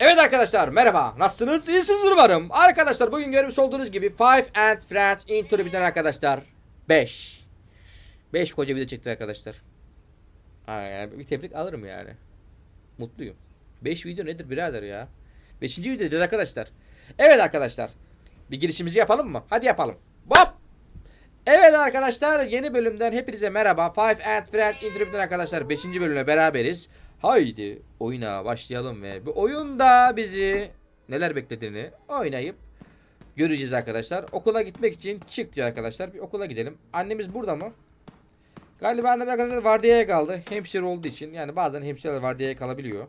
Evet arkadaşlar merhaba. Nasılsınız? İyisiniz umarım. Arkadaşlar bugün görmüş olduğunuz gibi Five and Friends intro biten arkadaşlar 5 5 koca video çekti arkadaşlar. Yani Bir tebrik alırım yani. Mutluyum. 5 video nedir birader ya? 5. video dedi arkadaşlar. Evet arkadaşlar Bir girişimizi yapalım mı? Hadi yapalım. Hop! Evet arkadaşlar yeni bölümden hepinize merhaba. Five and Friends intro biten arkadaşlar 5. bölümle beraberiz Haydi oyuna başlayalım ve bu oyunda bizi neler beklediğini oynayıp göreceğiz arkadaşlar. Okula gitmek için çık diyor arkadaşlar. Bir okula gidelim. Annemiz burada mı? Galiba annem arkadaşlar vardiyaya kaldı. Hemşire olduğu için yani bazen hemşireler vardiyaya kalabiliyor.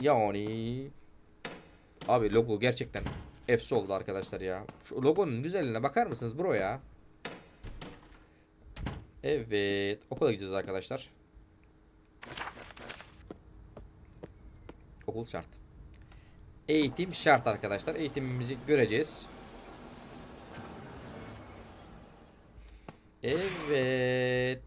Yani abi logo gerçekten efsi oldu arkadaşlar ya. Şu logonun güzelliğine bakar mısınız bro ya? Evet okula gideceğiz arkadaşlar. Okul şart. Eğitim şart arkadaşlar. Eğitimimizi göreceğiz. Evet.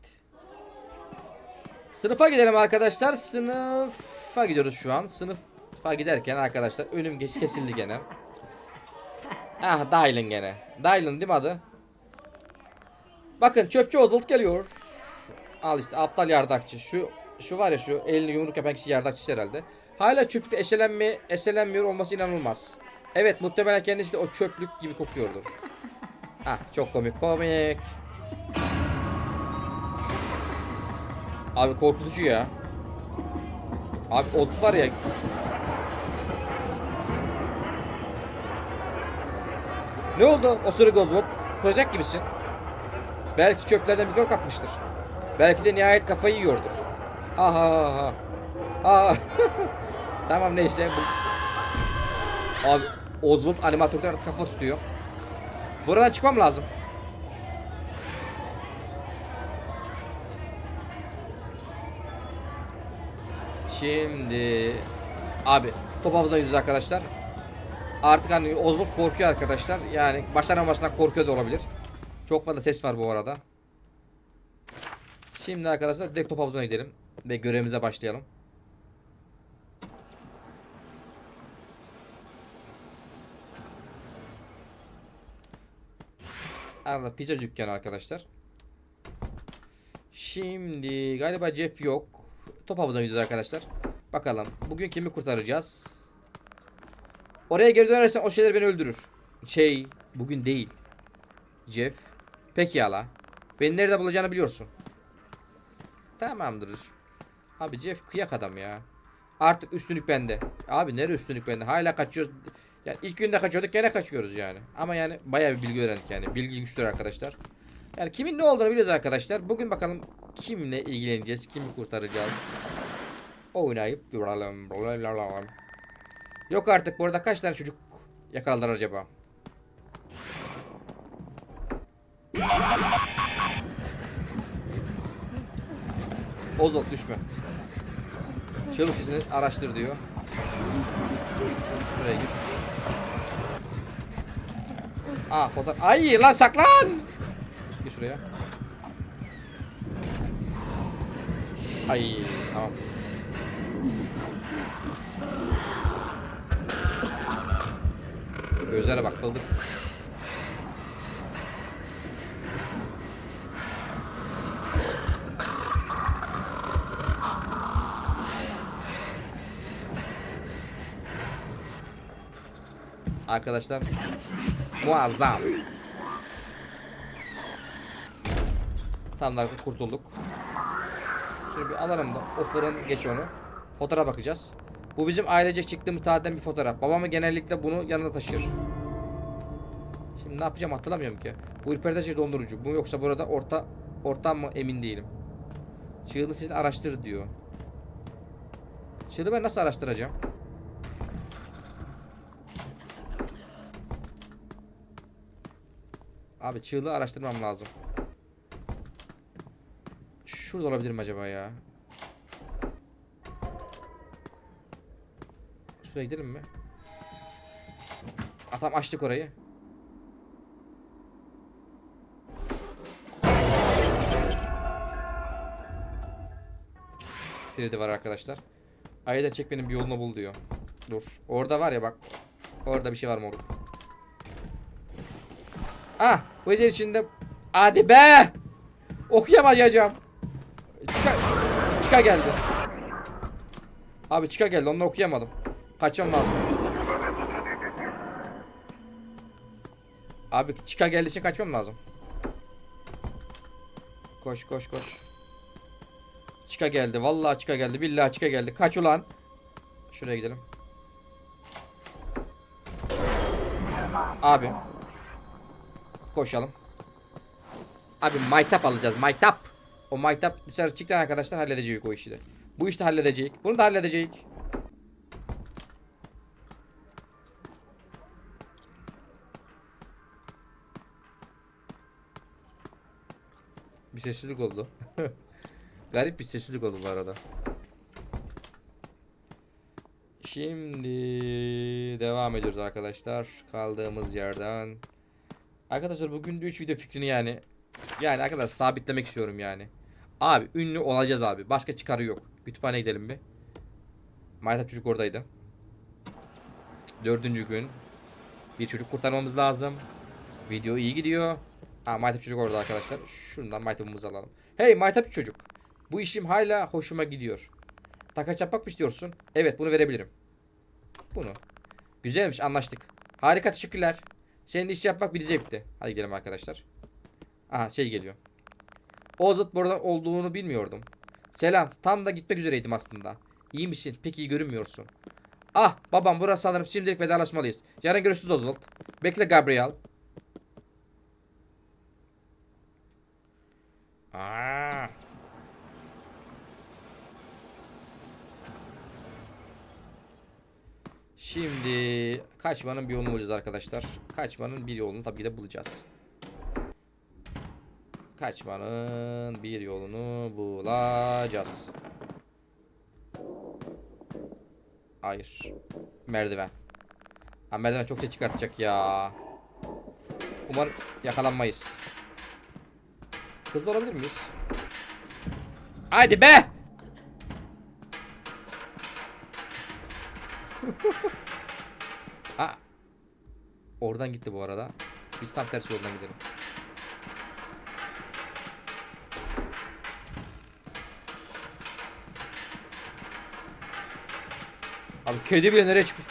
Sınıfa gidelim arkadaşlar. Sınıfa gidiyoruz şu an. Sınıfa giderken arkadaşlar önüm geç kesildi gene. Ah Dylan gene. Dylan değil mi adı? Bakın çöpçü Oswald geliyor. Al işte aptal yardakçı. Şu şu var ya şu elini yumruk yapan kişi yardakçı herhalde. Hala çöplükte eşelenme, eşelenmiyor olması inanılmaz. Evet muhtemelen kendisi de o çöplük gibi kokuyordur. Ah çok komik komik. Abi korkutucu ya. Abi ot var ya. Ne oldu osuruk Oswald? Kusacak gibisin. Belki çöplerden mikrop kapmıştır. Belki de nihayet kafayı yiyordur. Aha aha. Tamam neyse. Bu... Abi Oswald animatörler kafa tutuyor. Buradan çıkmam lazım. Şimdi abi top havuzuna gidiyoruz arkadaşlar. Artık hani Oswald korkuyor arkadaşlar. Yani baştan başından korkuyor da olabilir. Çok fazla ses var bu arada. Şimdi arkadaşlar direkt top havuzuna gidelim ve görevimize başlayalım. Arada pizza dükkanı arkadaşlar. Şimdi galiba Jeff yok. Top havuzuna gidiyoruz arkadaşlar. Bakalım bugün kimi kurtaracağız? Oraya geri dönersen o şeyler beni öldürür. Şey bugün değil. Jeff. Peki hala. Beni nerede bulacağını biliyorsun. Tamamdır. Abi Jeff kıyak adam ya. Artık üstünlük bende. Abi nere üstünlük bende? Hala kaçıyoruz. Yani ilk günde kaçıyorduk gene kaçıyoruz yani. Ama yani bayağı bir bilgi öğrendik yani. Bilgi güçlü arkadaşlar. Yani kimin ne olduğunu biliyoruz arkadaşlar. Bugün bakalım kimle ilgileneceğiz, kimi kurtaracağız. Oynayıp duralım. Yok artık bu arada kaç tane çocuk yakaladılar acaba? Ozot düşme. Çığlık sesini araştır diyor. Şuraya gir. Aa fotoğraf. Ay lan saklan. Gir şuraya. Ay tamam. Gözlere bak kıldık. Arkadaşlar muazzam. Tam da kurtulduk. Şöyle bir alalım da o fırın geç onu. Fotoğrafa bakacağız. Bu bizim ailecek çıktığımız tarihten bir fotoğraf. Babamı genellikle bunu yanında taşır. Şimdi ne yapacağım hatırlamıyorum ki. Bu ürpertici şey dondurucu. Bu yoksa burada orta ortam mı emin değilim. Çığlığı sizin araştır diyor. Çığlığı ben nasıl araştıracağım? Abi çığlığı araştırmam lazım. Şurada olabilir mi acaba ya? Şuraya gidelim mi? Atam açtık orayı. Fredi var arkadaşlar. Ayda çek benim bir yolunu bul diyor. Dur. Orada var ya bak. Orada bir şey var orada? Ah, hediye içinde. Hadi be! Okuyamayacağım. Çıka, çıka geldi. Abi çıka geldi. Onu okuyamadım. Kaçmam lazım. Abi çıka geldiği için kaçmam lazım. Koş koş koş. Çıka geldi. Vallahi çıka geldi. Billahi çıka geldi. Kaç ulan. Şuraya gidelim. Abi. Koşalım. Abi maytap alacağız. Maytap. O maytap dışarı çıktı arkadaşlar halledecek o işi de. Bu işte halledecek. Bunu da halledecek. Bir sessizlik oldu. Garip bir sessizlik oldu bu arada. Şimdi devam ediyoruz arkadaşlar. Kaldığımız yerden. Arkadaşlar bugün de 3 video fikrini yani yani arkadaşlar sabitlemek istiyorum yani. Abi ünlü olacağız abi. Başka çıkarı yok. Kütüphaneye gidelim bir. Maytap çocuk oradaydı. Dördüncü gün. Bir çocuk kurtarmamız lazım. Video iyi gidiyor. Ha Maytap çocuk orada arkadaşlar. Şundan Maytap'ımızı alalım. Hey Maytap çocuk. Bu işim hala hoşuma gidiyor. Takas yapmak mı istiyorsun? Evet bunu verebilirim. Bunu. Güzelmiş anlaştık. Harika teşekkürler. Senin iş yapmak bir zevkti. Hadi gidelim arkadaşlar. Aha şey geliyor. Ozut burada olduğunu bilmiyordum. Selam. Tam da gitmek üzereydim aslında. İyi misin? Pek iyi görünmüyorsun. Ah babam burası sanırım şimdilik vedalaşmalıyız. Yarın görüşürüz Oswald. Bekle Gabriel. Aa. Şimdi kaçmanın bir yolunu bulacağız arkadaşlar. Kaçmanın bir yolunu tabii ki de bulacağız. Kaçmanın bir yolunu bulacağız. Hayır. Merdiven. Ha, merdiven çok şey çıkartacak ya. Umarım yakalanmayız. Hızlı olabilir miyiz? Haydi be! ha. Oradan gitti bu arada. Biz tam tersi yoldan gidelim. Abi kedi bile nereye çıkıyor?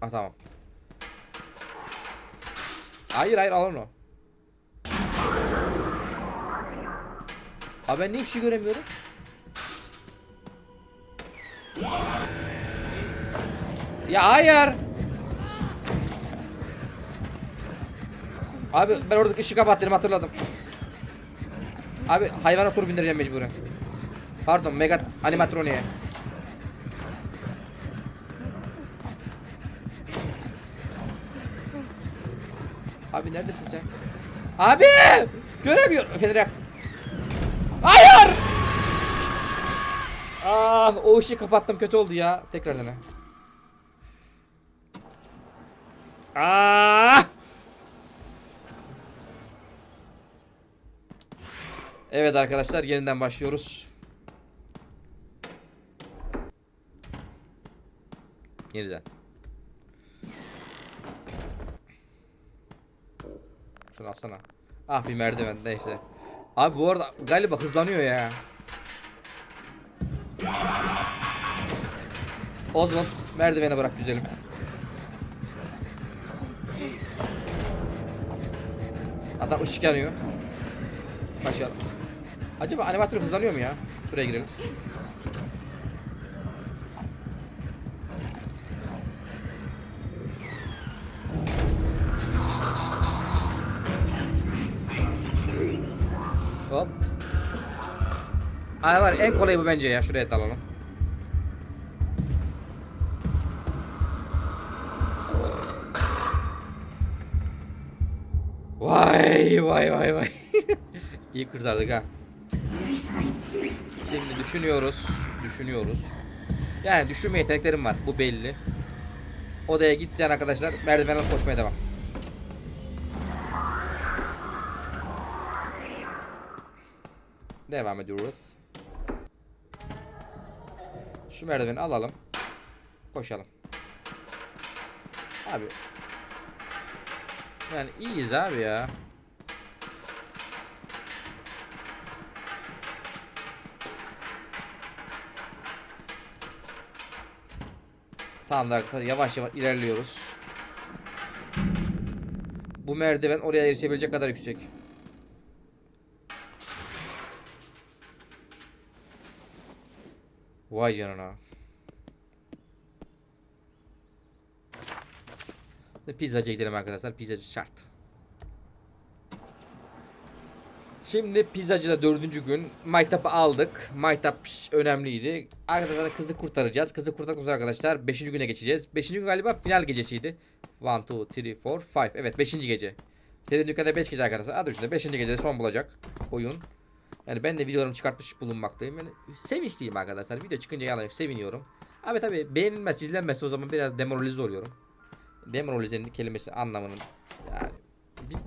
Ah tamam. Hayır hayır al onu. Abi ben niye bir şey göremiyorum? Ya hayır. Abi ben oradaki ışığı kapattım hatırladım. Abi hayvana tur bindireceğim mecburen. Pardon mega animatroniye. Abi neredesin sen? Abi! Göremiyorum. Federak. Hayır! Ah o ışığı kapattım kötü oldu ya. Tekrar dene. Ah! Evet arkadaşlar yeniden başlıyoruz. Yeniden. Şunu alsana. Ah bir merdiven neyse. Abi bu arada galiba hızlanıyor ya. O zaman merdivene bırak güzelim. Adam ışık yanıyor. Başlayalım. Acaba animatör hızlanıyor mu ya? Şuraya girelim. Hop. Ay var en kolayı bu bence ya. Şuraya dalalım. Vay vay vay vay. İyi kurtardık ha. Şimdi düşünüyoruz. Düşünüyoruz. Yani düşünme yeteneklerim var. Bu belli. Odaya gittiğin arkadaşlar merdivenle koşmaya devam. Devam ediyoruz. Şu merdiveni alalım. Koşalım. Abi. Yani iyiyiz abi ya. Tamam da arkadaşlar yavaş yavaş ilerliyoruz. Bu merdiven oraya erişebilecek kadar yüksek. Vay canına. Pizzacıya gidelim arkadaşlar. Pizzacı şart. Şimdi pizzacıda dördüncü gün Maytap'ı aldık. Maytap önemliydi. Arkadaşlar kızı kurtaracağız. Kızı kurtardıktan arkadaşlar 5. güne geçeceğiz. 5. gün galiba final gecesiydi. 1, 2, 3, 4, 5. Evet 5. gece. Senin dükkanda 5 gece arkadaşlar. Adı üstünde 5. gecede son bulacak oyun. Yani ben de videolarımı çıkartmış bulunmaktayım. Yani sevinçliyim arkadaşlar. Video çıkınca yalan. Seviniyorum. Abi tabi beğenilmez, izlenmez o zaman biraz demoralize oluyorum. Demoralizenin kelimesi anlamının yani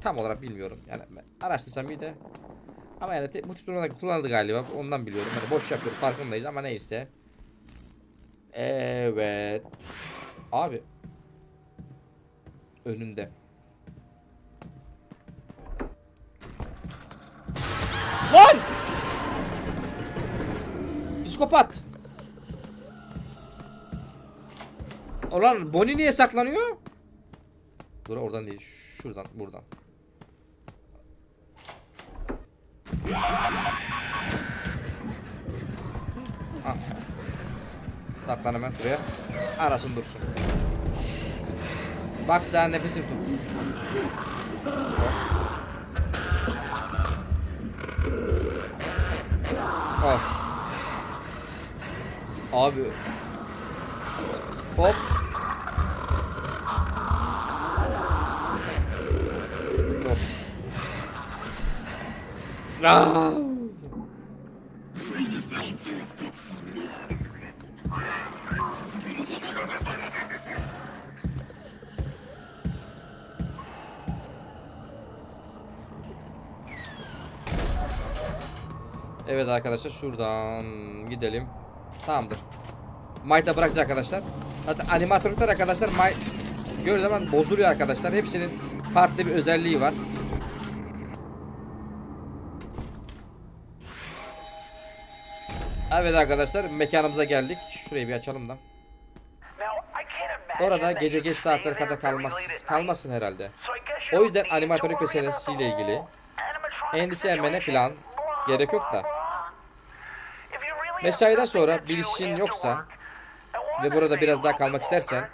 tam olarak bilmiyorum. Yani araştırsam bir de ama yani bu tip durumlarda kullanıldı galiba. Ondan biliyorum. Hani boş yapıyor farkındayız ama neyse. Evet. Abi. Önünde. Lan! Psikopat. Ulan Bonnie niye saklanıyor? Dur oradan değil. Şuradan, buradan. Ha. Saklan hemen şuraya. Arasın dursun. Bak daha nefesini tut. Oh. Abi. Hop. Evet arkadaşlar şuradan gidelim. Tamamdır. Mayta bırakacak arkadaşlar. Zaten animatörlükler arkadaşlar May gördüğü zaman bozuluyor arkadaşlar. Hepsinin farklı bir özelliği var. Evet arkadaşlar mekanımıza geldik. Şurayı bir açalım da. Orada gece geç saatlere kadar kalmaz, kalmasın herhalde. O yüzden animatörlük meselesiyle ilgili endişelenmene falan gerek yok da. Mesaiden sonra bir işin yoksa ve burada biraz daha kalmak istersen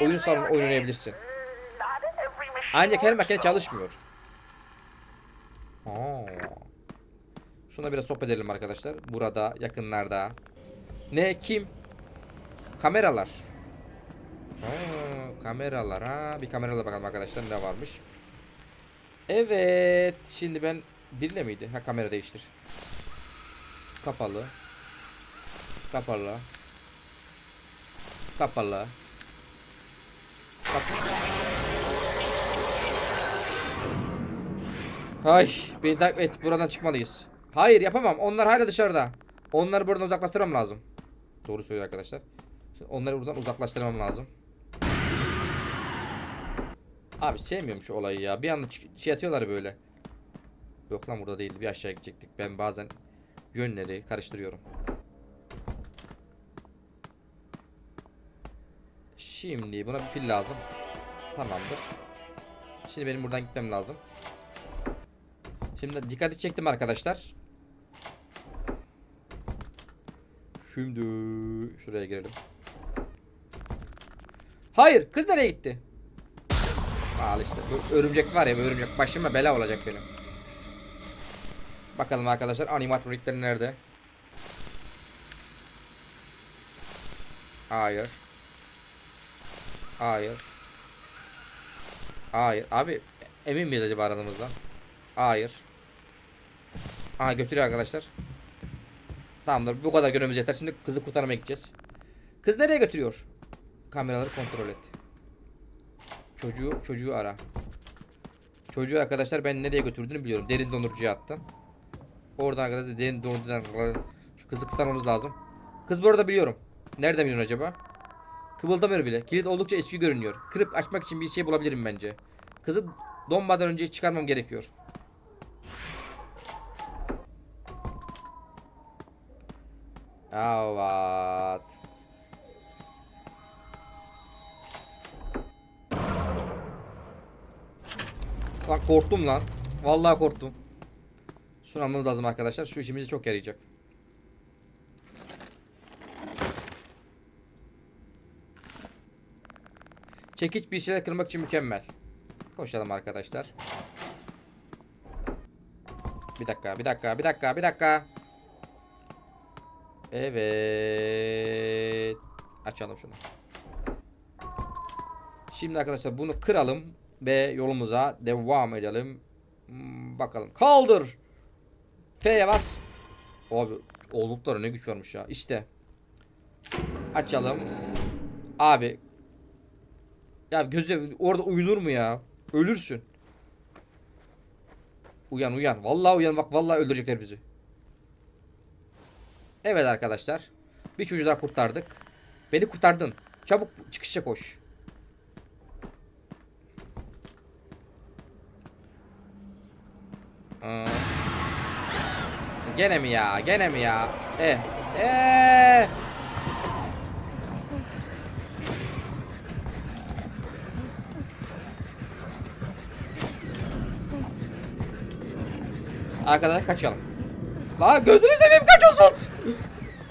oyun salonu oynayabilirsin. Ancak her makine çalışmıyor. Aa. Şuna biraz sohbet edelim arkadaşlar. Burada, yakınlarda. Ne, kim? Kameralar. Aa, kameralar ha. Bir kameralara bakalım arkadaşlar ne varmış. Evet. Şimdi ben birle miydi? Ha kamera değiştir. Kapalı. Kapalı. Kapalı. Kapalı. Ay, beni takip et. Buradan çıkmalıyız. Hayır, yapamam. Onlar hala dışarıda. Onları buradan uzaklaştırmam lazım. Doğru söylüyor arkadaşlar. Şimdi onları buradan uzaklaştırmam lazım. Abi sevmiyorum şu olayı ya. Bir anda şey atıyorlar böyle. Yok lan burada değil. Bir aşağı gidecektik. Ben bazen yönleri karıştırıyorum. Şimdi buna bir pil lazım. Tamamdır. Şimdi benim buradan gitmem lazım. Şimdi dikkati çektim arkadaşlar. Şimdi şuraya girelim. Hayır, kız nereye gitti? Al işte. Örümcek var ya, örümcek başıma bela olacak benim. Bakalım arkadaşlar animatronikler nerede? Hayır. Hayır. Hayır. Abi emin miyiz acaba aradığımızdan? Hayır. Aha götürüyor arkadaşlar. Tamamdır. Bu kadar görmemiz yeter. Şimdi kızı kurtarmaya gideceğiz. Kız nereye götürüyor? Kameraları kontrol et. Çocuğu çocuğu ara. Çocuğu arkadaşlar ben nereye götürdüğünü biliyorum. Derin dondurucuya attım. Oradan arkadaşlar derin doğrudan şu kızı kurtarmamız lazım. Kız bu arada biliyorum. Nereden biliyorsun acaba? Kıvıldamıyor bile. Kilit oldukça eski görünüyor. Kırıp açmak için bir şey bulabilirim bence. Kızı donmadan önce çıkarmam gerekiyor. Evet. Lan korktum lan. Vallahi korktum. Şunu almamız lazım arkadaşlar. Şu işimize çok yarayacak. Çekiç bir şeyler kırmak için mükemmel. Koşalım arkadaşlar. Bir dakika, bir dakika, bir dakika, bir dakika. Evet. Açalım şunu. Şimdi arkadaşlar bunu kıralım ve yolumuza devam edelim. Hmm, Bakalım. Kaldır. F'ye bas. Abi oldukları ne güç varmış ya. İşte. Açalım. Abi. Ya gözü orada uyunur mu ya? Ölürsün. Uyan uyan. Vallahi uyan bak vallahi öldürecekler bizi. Evet arkadaşlar. Bir çocuğu daha kurtardık. Beni kurtardın. Çabuk çıkışa koş. Gene mi ya? Gene mi ya? E. E. Arkadaşlar kaçalım. La gözünü seveyim kaçıyorsun.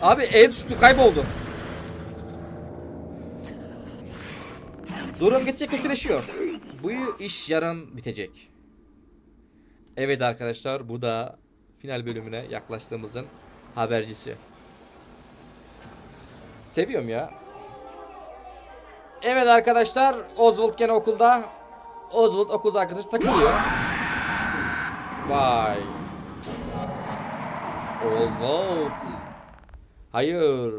Abi el düştü kayboldu. Durum gittikçe kötüleşiyor. Bu iş yarın bitecek. Evet arkadaşlar bu da final bölümüne yaklaştığımızın habercisi. Seviyorum ya. Evet arkadaşlar Oswald gene okulda. Oswald okulda arkadaş takılıyor. Vay. Oswald. Hayır.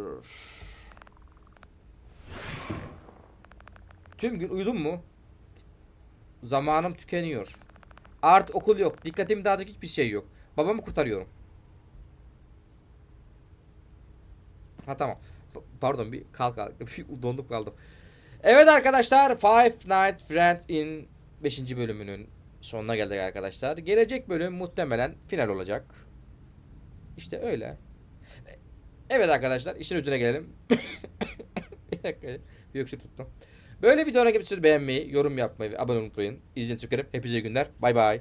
Tüm gün uyudun mu? Zamanım tükeniyor. Art okul yok. Dikkatim dağıtık hiçbir şey yok. Babamı kurtarıyorum. Ha tamam. Pardon bir kalk kalk. Bir Donduk kaldım. Evet arkadaşlar Five Nights Friends in 5. bölümünün sonuna geldik arkadaşlar. Gelecek bölüm muhtemelen final olacak. İşte öyle. Evet arkadaşlar işin özüne gelelim. bir dakika bir öksür tuttum. Böyle videolara gibi beğenmeyi, yorum yapmayı ve abone olmayı unutmayın. İzlediğiniz için. Hepinize iyi günler. Bay bay.